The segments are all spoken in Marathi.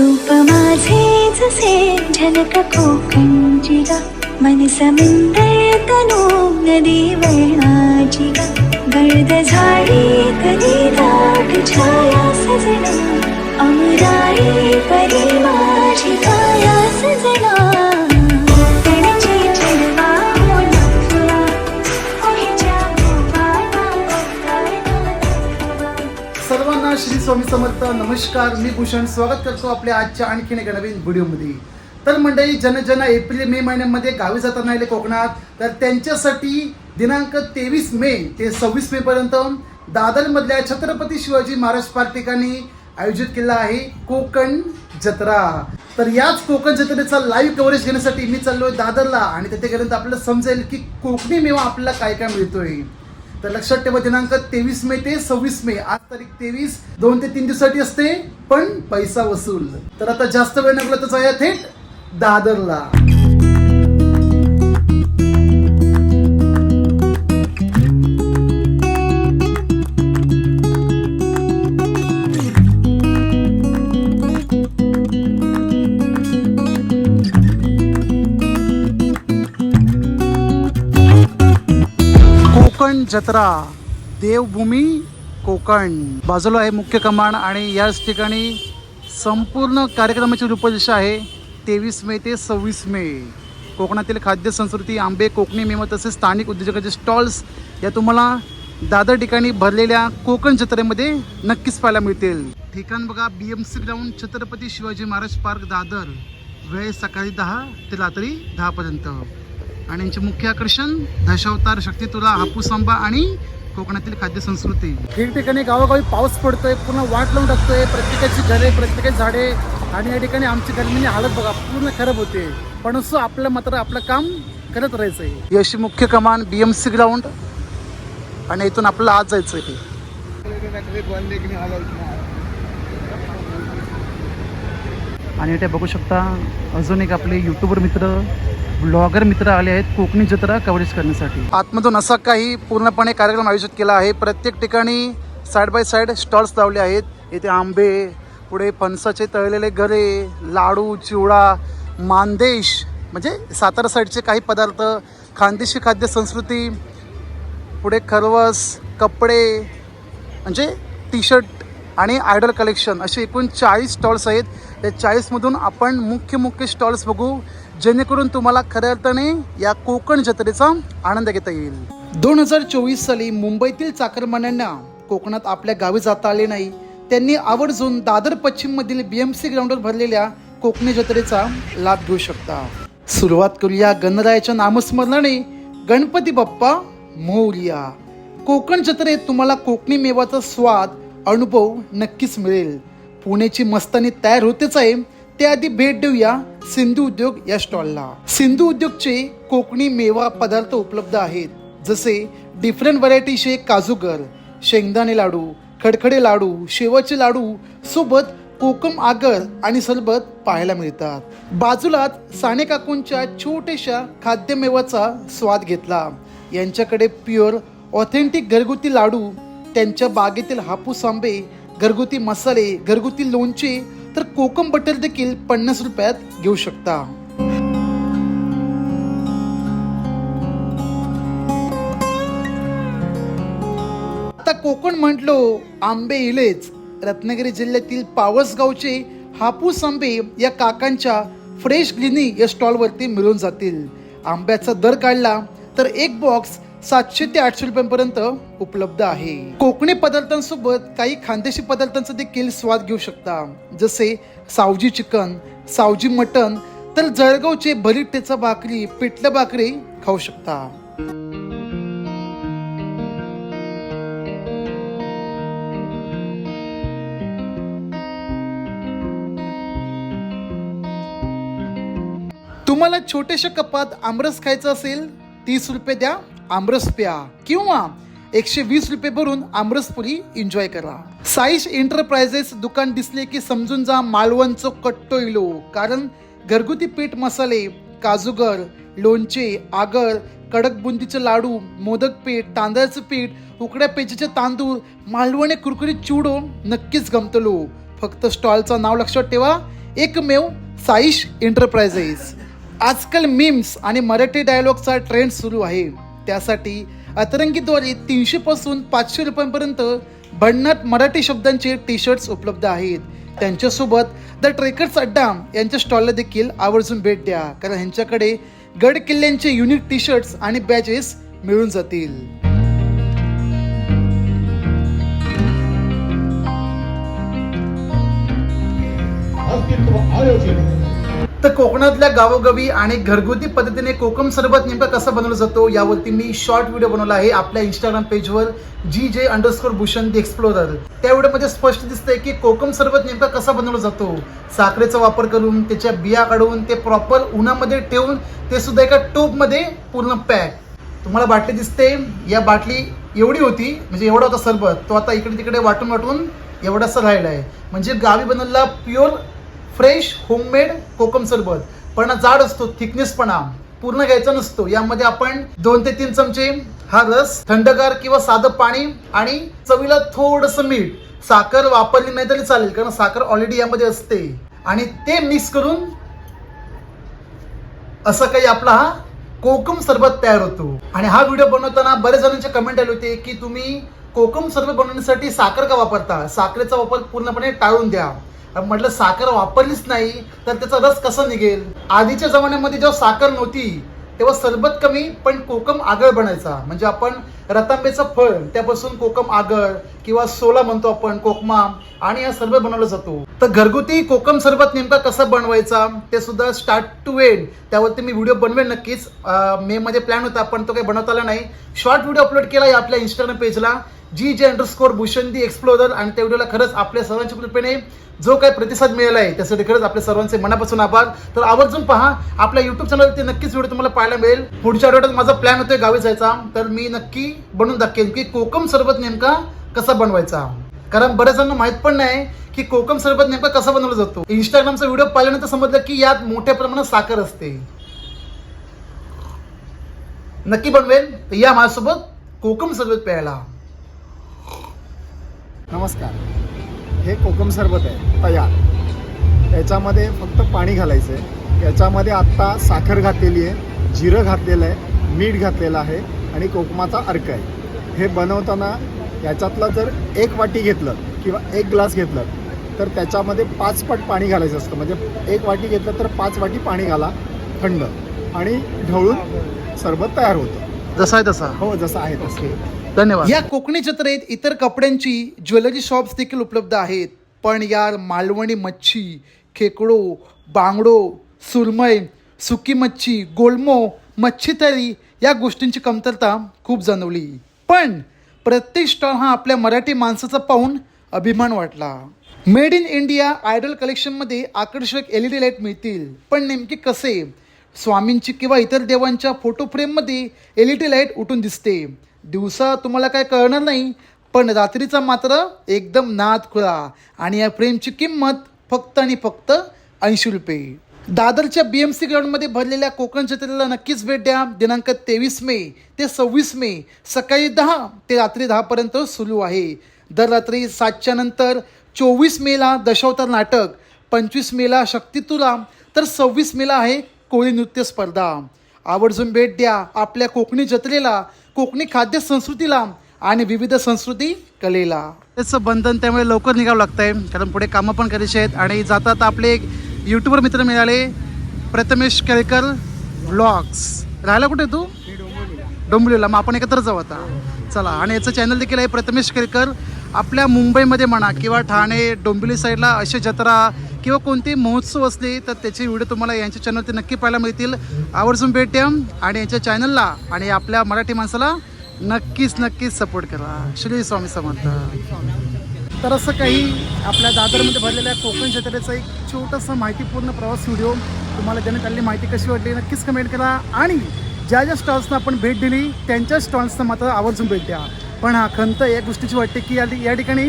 रूप माझे जसे झलक मनस मंदर तनु नदी ग गर्द झाडी कधी दाट छाया सजना अमराई परी माझी काया सजना स्वामी समर्थ नमस्कार मी भूषण. स्वागत करतो आपल्या आजच्या आणखीन एका नवीन व्हिडिओमध्ये. तर मंडळी जनजन एप्रिल मे महिन्यामध्ये गावी जाताना आले कोकणात. तर त्यांच्यासाठी दिनांक तेवीस मे ते सव्वीस मे पर्यंत दादरमधल्या छत्रपती शिवाजी महाराज पार्क ठिकाणी आयोजित केला आहे कोकण जत्रा. तर याच कोकण जत्रेचा लाईव्ह कव्हरेज घेण्यासाठी मी चाललोय दादरला आणि तिथे गेल्यानंतर आपल्याला समजेल की कोकणी मेवा आपल्याला काय काय मिळतोय. तर लक्षात ठेवा दिनांक तेवीस मे ते सव्वीस मे. आज तारीख तेवीस. दोन ते तीन दिवसासाठी असते पण पैसा वसूल. तर आता जास्त वेळ नकला तर जाऊया थेट दादरला. कोकण जत्रा देवभूमी कोकण. बाजूला आहे मुख्य कमान आणि याच ठिकाणी संपूर्ण कार्यक्रमाची रूपरेषा आहे तेवीस मे ते सव्वीस मे. कोकणातील खाद्य संस्कृती आंबे कोकणी मेवा तसेच स्थानिक उद्योजकाचे स्टॉल्स या तुम्हाला दादर ठिकाणी भरलेल्या कोकण जत्रेमध्ये नक्कीच पाहायला मिळतील. ठिकाण बघा B M C ground Chhatrapati Shivaji Maharaj park Dadar. वेळ सकाळी दहा ते रात्री दहापर्यंत आणि यांचे मुख्य आकर्षण दशावतार शक्ती तुला हापूस आंबा आणि कोकणातील खाद्य संस्कृती. ठिकठिकाणी गावोगावी पाऊस पडतोय पूर्ण वाट लावून टाकतोय प्रत्येकाची घरे प्रत्येकाची झाडे आणि या ठिकाणी आमची गर्मीने हालत बघा पूर्ण खराब होते. पण असं आपलं मात्र आपलं काम करत राहायचंय. ही अशी मुख्य कमान बी एम सी ग्राउंड आणि इथून आपल्याला आज जायचं आहे आणि इथे बघू शकता अजून एक आपले युट्यूबर मित्र ब्लॉगर मित्र आले आहेत कोकणी जत्रा कव्हरेज करण्यासाठी. आतमधून असा काही पूर्णपणे कार्यक्रम आयोजित केला आहे. प्रत्येक ठिकाणी साईड बाय साईड स्टॉल्स लावले आहेत. इथे आंबे पुढे फणसाचे तळलेले गरे लाडू चिवडा मानदेश म्हणजे सातारा साईडचे काही पदार्थ खानदेशी खाद्य संस्कृती पुढे खरवस कपडे म्हणजे टी शर्ट आणि आयडल कलेक्शन असे एकूण चाळीस स्टॉल्स आहेत. या चाळीसमधून आपण मुख्य मुख्य स्टॉल्स बघू जेणेकरून तुम्हाला खऱ्या अर्थाने या कोकण जत्रेचा आनंद घेता येईल. दोन हजार चोवीस साली मुंबईतील चाकरमान्यांना कोकणात आपल्या गावी जाता आले नाही. त्यांनी आवर्जून दादर पश्चिममधील बी एम सी ग्राउंडवर भरलेल्या कोकणी जत्रेचा लाभ घेऊ शकता. सुरुवात करूया गणरायाच्या नामस्मरणाने. गणपती बाप्पा मोरिया. कोकण जत्रेत तुम्हाला कोकणी मेवाचा स्वाद अनुभव नक्कीच मिळेल. पुण्याची मस्तानी तयार होतेच आहे त्याआधी भेट देऊया सिंधू उद्योग या स्टॉलला. सिंधू उद्योगचे कोकणी मेवा पदार्थ उपलब्ध आहेत जसे डिफरंट व्हरायटीचे काजूगर शेंगदाणे लाडू खडखडे लाडू शेवाचे लाडू सोबत कोकम आगर आणि सरबत पाहायला मिळतात. बाजूलाच साने काकूंच्या छोट्याशा खाद्यमेवाचा स्वाद घेतला. यांच्याकडे प्युअर ऑथेंटिक घरगुती लाडू त्यांच्या बागेतील हापूस आंबे घरगुती मसाले घरगुती लोणचे तर कोकम बटर देखील पन्नास रुपयात घेऊ शकता. आता कोकण म्हटलो आंबे इलेच. रत्नागिरी जिल्ह्यातील पावसगावचे हापूस आंबे या काकांच्या फ्रेश ग्लिनी या स्टॉलवरती मिळून जातील. आंब्याचा दर काढला तर एक बॉक्स सातशे ते आठशे रुपयांपर्यंत उपलब्ध आहे. कोकणी पदार्थांसोबत काही खानदेशी पदार्थांचा देखील स्वाद घेऊ शकता. जसे सावजी चिकन सावजी मटन तर जळगावचे भरीत ठेचा भाकरी पिठलं भाकरी खाऊ शकता. तुम्हाला छोट्याशा कपात आमरस खायचं असेल तीस रुपये द्या. आमरस प्या किंवा एकशे वीस रुपये भरून आमरसपुरी एन्जॉय करा. साईश एंटरप्राइजेस दुकान दिसले की समजून जा मालवणचं कट्टो इलो कारण घरगुती पीठ मसाले काजूगर लोणचे आगर कडक बुंदीचे लाडू मोदक पीठ तांदळाचं पीठ उकड्या पेजेचे तांदूळ मालवणे कुरकुरीत चिवडो नक्कीच गमतलो. फक्त स्टॉलचं नाव लक्षात ठेवा. एकमेव साईश एंटरप्राइजेस आजकाल मीम्स आणि मराठी डायलॉगचा ट्रेंड सुरू आहे. त्यासाठी अतरंगीद्वारे तीनशे पासून पाचशे रुपयांपर्यंत भन्नाट मराठी शब्दांचे टी शर्ट्स उपलब्ध आहेत. त्यांच्यासोबत द ट्रेकर्स अड्डा यांच्या स्टॉलला देखील आवर्जून भेट द्या. कारण ह्यांच्याकडे गड किल्ल्यांचे युनिक टी शर्ट्स आणि बॅचेस मिळून जातील. आयोजित तर कोकणातल्या गावोगावी आणि घरगुती पद्धतीने कोकम सरबत नेमका कसा बनवलं जातो यावरती मी शॉर्ट व्हिडिओ बनवला आहे. आपल्या इंस्टाग्राम पेजवर जी जे अंडरस्कोर भूषण दी एक्सप्लोरर त्या व्हिडिओमध्ये स्पष्ट दिसतंय की कोकम सरबत नेमका कसा बनवला जातो. साखरेचा वापर करून त्याच्या बिया काढून ते प्रॉपर उन्हामध्ये ठेवून ते सुद्धा एका टोपमध्ये पूर्ण पॅक तुम्हाला बाटली दिसते. या बाटली एवढी होती म्हणजे एवढा होता सरबत. तो आता इकडे तिकडे वाटून वाटून एवढासा राहिला आहे म्हणजे गावी बनवलेला प्युअर फ्रेश होममेड कोकम सरबत. पण जाड असतो थिकनेसपणा. पूर्ण घ्यायचा नसतो. यामध्ये आपण दोन ते तीन चमचे हा रस थंडगार किंवा साधं पाणी आणि चवीला थोडस मीठ. साखर वापरली नाही तरी चालेल कारण साखर ऑलरेडी यामध्ये असते. आणि ते मिक्स करून असं काही आपला हा कोकम सरबत तयार होतो. आणि हा व्हिडिओ बनवताना बरेच जणांचे कमेंट आले होते की तुम्ही कोकम सरबत बनवण्यासाठी साखर का वापरता? साखरेचा वापर पूर्णपणे टाळून द्या. म्हटलं साखर वापरलीच नाही तर त्याचा रस कसा निघेल? आधीच्या जमान्यामध्ये जेव्हा साखर नव्हती तेव्हा सरबत कमी पण कोकम आगळ बनायचा. म्हणजे आपण रतांबेचं फळ त्यापासून कोकम आगळ किंवा सोला म्हणतो आपण कोकमा आणि हा सरबत बनवला जातो. तर घरगुती कोकम सरबत नेमका कसा बनवायचा ते सुद्धा स्टार्ट टू एंड त्यावरती मी व्हिडिओ बनवेल नक्कीच. मे मध्ये प्लॅन होता पण तो काही बनवता आला नाही. शॉर्ट व्हिडिओ अपलोड केला आहे आपल्या इंस्टाग्राम पेजला जी जे अंडरस्कोर भूषण दी एक्सप्लोरर आणि त्या व्हिडिओला खरंच आपल्या सर्वांच्या कृपेने जो काही प्रतिसाद मिळाला आहे त्यासाठी खरंच आपल्या सर्वांचे मनापासून आभार. तर आवर्जून पहा आपल्या युट्यूब चॅनल ते नक्कीच व्हिडिओ तुम्हाला पाहायला मिळेल. पुढच्या आठवड्यात माझा प्लॅन होतोय गावी जायचा. तर मी नक्की बनवून दाखवेन की कोकम सरबत नेमका कसा बनवायचा. कारण बऱ्याच जणांना माहीत पण नाही की कोकम सरबत नेमका कसा बनवला जातो. इंस्टाग्रामचा व्हिडिओ पाहिल्यानंतर समजलं की यात मोठ्या प्रमाणात साखर असते. नक्की बनवेल तर या माझ्यासोबत कोकम सरबत प्यायला. नमस्कार. हे कोकम सरबत आहे तयार. याच्यामध्ये फक्त पाणी घालायचं आहे याच्यामध्ये आत्ता साखर घातलेली आहे जिरं घातलेलं आहे मीठ घातलेलं आहे आणि कोकमाचा अर्क आहे. हे बनवताना याच्यातलं जर एक वाटी घेतलं किंवा एक ग्लास घेतलं तर त्याच्यामध्ये पाच पट पाणी घालायचं असतं. म्हणजे एक वाटी घेतलं तर पाच वाटी पाणी घाला थंड. आणि ढवळून सरबत तयार होतं. जसा आहे तसा. हो जसं आहे तसं. धन्यवाद. या कोकणी जत्रेत इतर कपड्यांची ज्वेलरी शॉप्स देखील उपलब्ध आहेत. पण यार मालवणी मच्छी खेकडो बांगडो सुरमई सुकी मच्छी गोलमो मच्छीतरी या गोष्टींची कमतरता खूप जाणवली. पण प्रत्येक स्टॉल हा आपल्या मराठी माणसाचा पाहून अभिमान वाटला. मेड इन इंडिया आयडल कलेक्शनमध्ये आकर्षक एल ई डी लाइट मिळतील. पण नेमके कसे? स्वामींची किंवा इतर देवांच्या फोटो फ्रेममध्ये एल ई डी लाइट उठून दिसते. दिवसा तुम्हाला काय कळणार नाही पण रात्रीचा मात्र एकदम नाद खुळा आणि या फ्रेमची किंमत फक्त आणि फक्त ऐंशी रुपये. दादरच्या बी एम सी ग्राउंडमध्ये भरलेल्या कोकण जत्रेला नक्कीच भेट द्या. दिनांक तेवीस मे ते सव्वीस मे सकाळी दहा ते रात्री दहापर्यंत सुरू आहे. दर रात्री सातच्या नंतर चोवीस मेला दशावतार नाटक पंचवीस मेला शक्तितुला तर सव्वीस मेला आहे कोळी नृत्य स्पर्धा. आवर्जून भेट द्या आपल्या कोकणी जत्रेला कोकणी खाद्य संस्कृतीला आणि विविध संस्कृती कलेला. त्याचं बंधन त्यामुळे लवकर निघावं लागतंय कारण पुढे कामं पण करायची आहेत आणि जातात आपले एक यूट्यूबर मित्र मिळाले प्रथमेश केळकर व्लॉग्स राहायला कुठे तू? डोंबिवलीला. मग आपण एकत्र जाऊ आता. चला आणि याचं चॅनल देखील आहे प्रथमेश केळकर. आपल्या मुंबईमध्ये म्हणा किंवा ठाणे डोंबिवली साईडला असे जत्रा किंवा कोणते महोत्सव असले तर त्याचे व्हिडिओ तुम्हाला यांच्या चॅनलवरती नक्की पाहायला मिळतील. आवर्जून भेट द्या आणि यांच्या चॅनलला आणि आपल्या मराठी माणसाला नक्कीच नक्कीच सपोर्ट करा. श्री स्वामी समर्थ. तर असं काही आपल्या दादरमध्ये भरलेल्या कोकण जत्रेचा एक छोटासा माहितीपूर्ण प्रवास व्हिडिओ तुम्हाला देण्यात आलेली माहिती कशी वाटली नक्कीच कमेंट करा. आणि ज्या ज्या स्टॉल्सना आपण भेट दिली त्यांच्या स्टॉल्सना मात्र आवर्जून भेट द्या पण हा खंत या गोष्टीची वाटते की या या ठिकाणी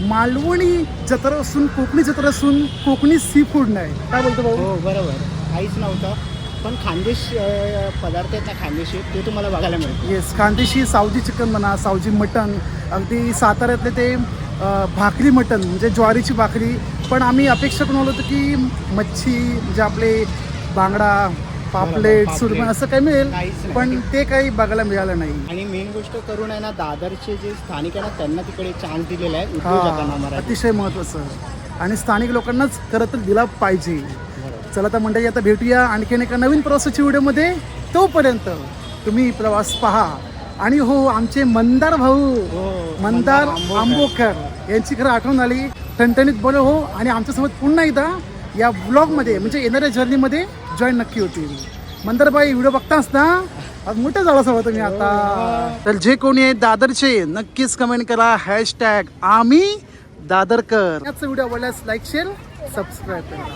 मालवणी जत्रा असून कोकणी जत्रा असून कोकणी सी फूड नाही. काय बोलतो भाऊ? हो बरोबर. काहीच नव्हतं. पण खानदेश अ, पदार्थ आहेत ना खानदेशी ते तुम्हाला बघायला मिळतील. येस खानदेशी सावजी चिकन म्हणा सावजी मटन अगदी साताऱ्यातले ते अ, भाकरी मटन म्हणजे ज्वारीची भाकरी. पण आम्ही अपेक्षा करून आलो होतो की मच्छी म्हणजे आपले बांगडा पापलेट पापलेट. सुरमई असं काही मिळेल. काहीच नाही. पण ते काही बघायला मिळालं नाही. आणि गोष्ट करून आहे ना दादरचे जे स्थानिक आहे ना त्यांना तिकडे चान्स दिलेला आहे. हा उद्योजकांना मराठी अतिशय महत्त्वाचं आणि स्थानिक लोकांनाच खरं तर दिला पाहिजे. चला तर मंडळी आता भेटूया आणखीन एका नवीन प्रवासाच्या व्हिडिओमध्ये. तोपर्यंत तुम्ही प्रवास पहा. आणि हो आमचे मंदार भाऊ हो, मंदार मंदार आंबोकर. यांची खरं आठवण आली. ठणठणीत बोल हो आणि आमच्यासोबत पुन्हा एकदा या ब्लॉगमध्ये म्हणजे येणाऱ्या जर्नीमध्ये जॉईन नक्की होतील. मंदारबाई व्हिडिओ बघताच ना? आज मोठं झालं सगळं तुम्ही आता. तर जे कोणी आहे दादरचे नक्कीच कमेंट करा. हॅशटॅग आम्ही दादरकर. याचा व्हिडिओ आवडल्यास लाईक शेअर सबस्क्राईब करा.